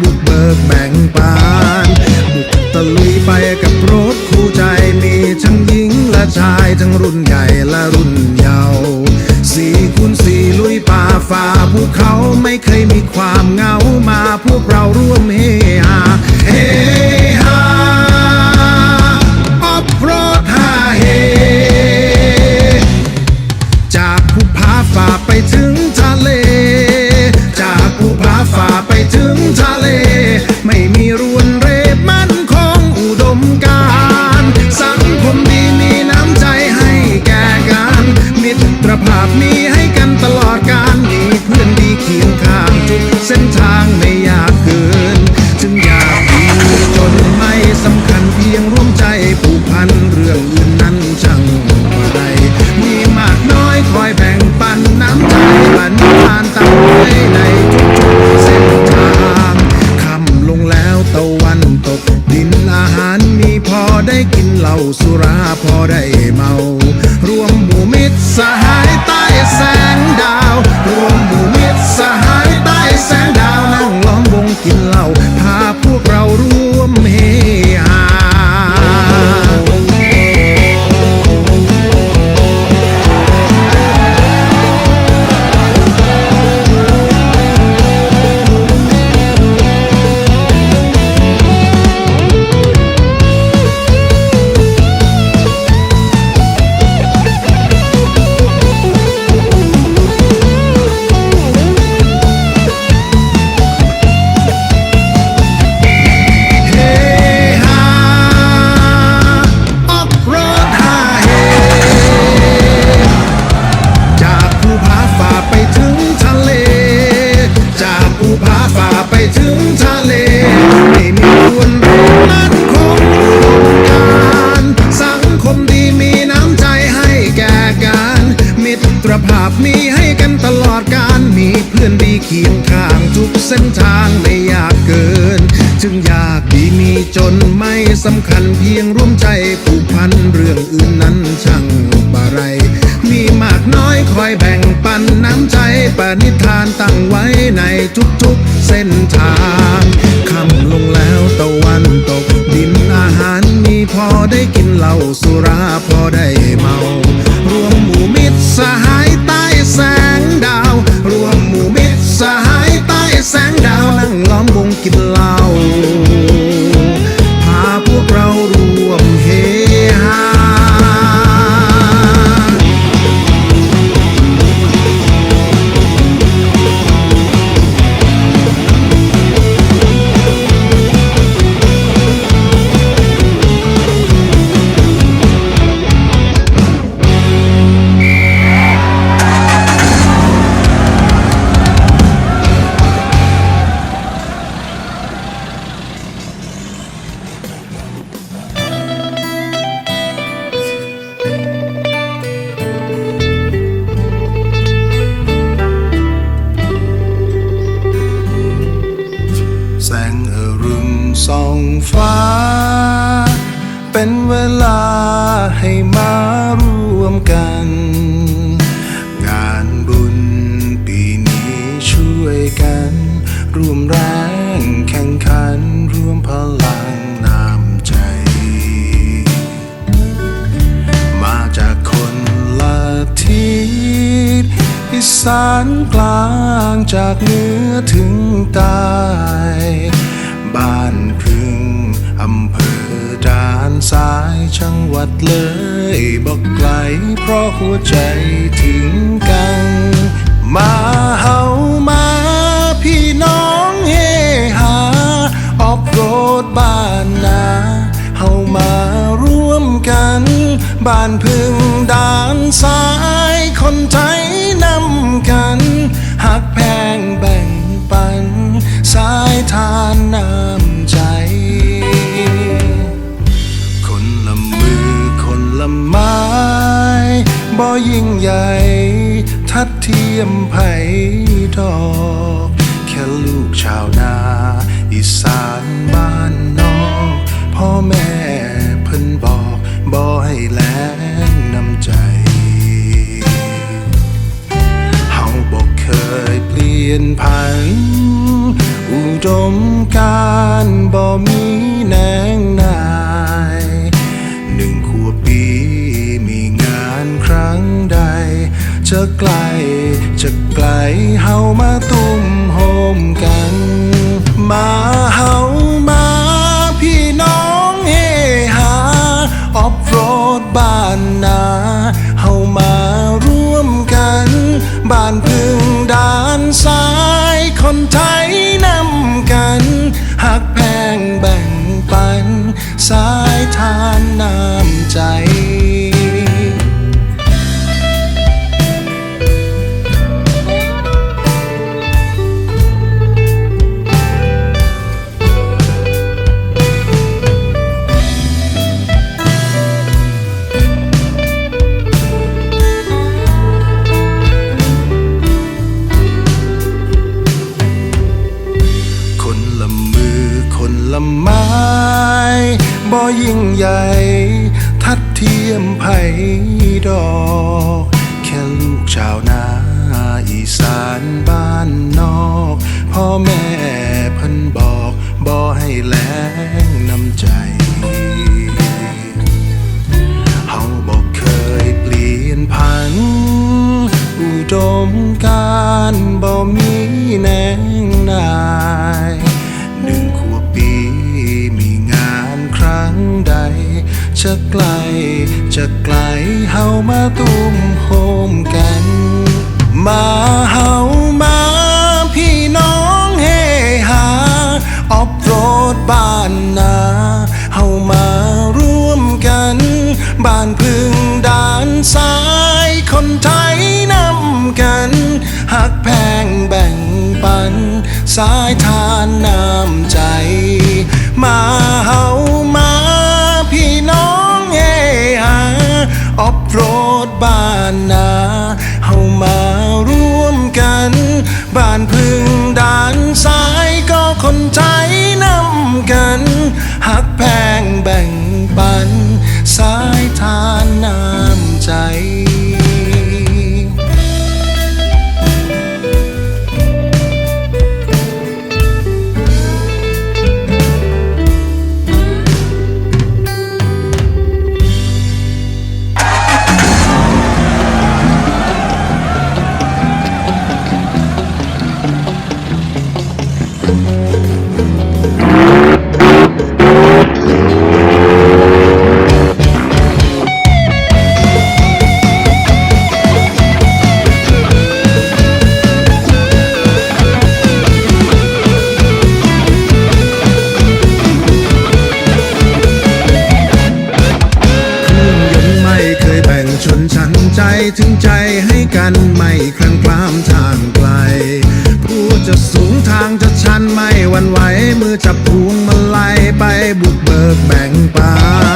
บุกเบิกแบ่งปานบุกตะลุยไปกับรถคู่ใจมีทั้งหญิงและชายทั้งรุ่นใหญ่และรุ่นเยาว์สี่คุณสี่ลุยป่าฝ่าภูเขาไม่เคยมีความเหงามาพวกเราร่วมเฮฮา ถึงทะเลไม่มีวันเรมันคงอุดมการณ์สังคมดีมีน้ำใจให้แก่กัน มิตรภาพมีให้กันตลอดการมีเพื่อนดีเคียงข้างทุกเส้นทางไม่ยากเกิน จึงอยากดีมีจนไม่สำคัญเพียง ส่องฟ้า เป็นเวลาให้มารวมกัน งานบุญปีนี้ช่วยกัน ร่วมแรงแข่งขันร่วมพลังน้ำใจ มาจากคนละทิศอีสานกลางจากเหนือถึงใต้ บ้านพึ่งอำเภอด่านซ้ายจังหวัดเลยบอกไกลเพราะหัวใจถึงกัน มาเฮามาพี่น้องเฮฮาออกโรดบ้านนาเฮามาร่วมกัน บ้านพึ่งด่านซ้ายคนไทยนำกันหักแพงแบ่งปันสายทาน ใหญ่ทัดเทียมไผ่ดอก แค่ลูกชาวนาอีสานบ้านนอกพ่อแม่เพิ่นบอกบ่ให้แลงน้ำใจเฮาบอกเคยเปลี่ยนผัน อุดมการบ่มีแนงนายหนึ่งขวบปีมีงานครั้งใด จะไกลจะไกลเฮามาตุ้มโฮมกัน มาเฮามาพี่น้องเฮฮาออฟโรดบ้านนาเฮามาร่วมกัน บ้านพึ่งด้านซ้ายคนไทยนำ ใหญ่ ทัดเทียมไผดอกแค่ลูกชาวนาอีสานบ้านนอก พ่อแม่เพันบอกบ่ให้แลงน้ำใจเฮาบอกเคยเปลี่ยนผัน อุดมการบ่มีแนง จะไกลเฮามาตุ้มโฮมกัน ด มือจับพวงมาลัยไปบุกเบิกแบ่งปา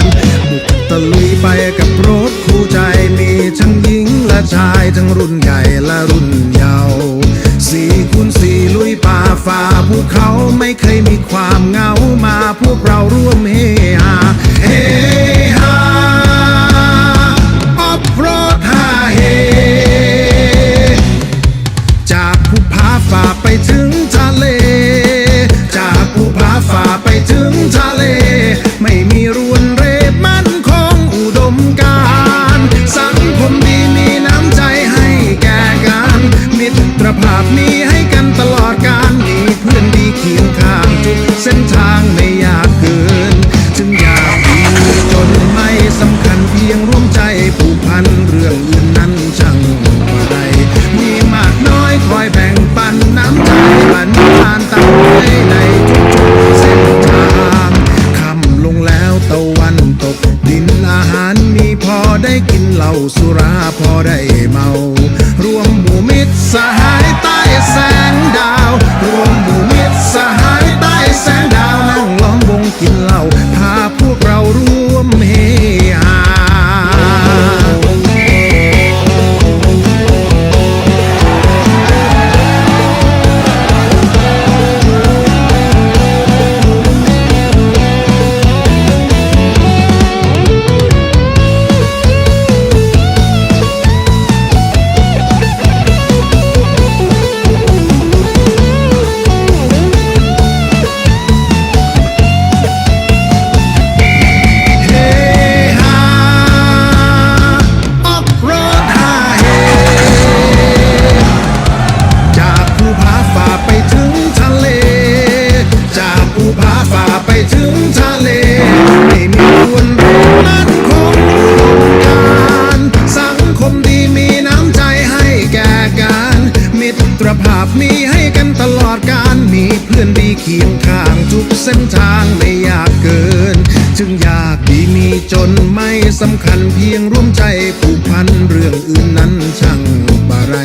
นบุกตะลุยไปกับรถคู่ใจมีทั้งหญิงและชายทั้งรุ่นใหญ่และรุ่นเยาว์สี่คูณสี่ลุยป่าฝ่าภูเขาไม่เคยมีความเหงามาพวกเราร่วมเฮฮา นไม่สำคัญเพียงร่วมใจผูกพันเรื่องอื่นนั้นช่างบะไร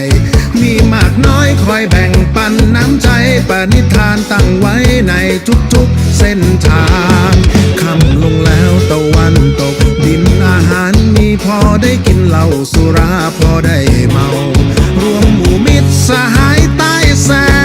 มีมากน้อยคอยแบ่งปันน้ำใจปณิธานตั้งไว้ในทุกๆเส้นทางคำลงแล้วตะวันตก ดินอาหารมีพอได้กินเหล้าสุราพอได้เมา รวมหมู่มิตรสหายใต้แสง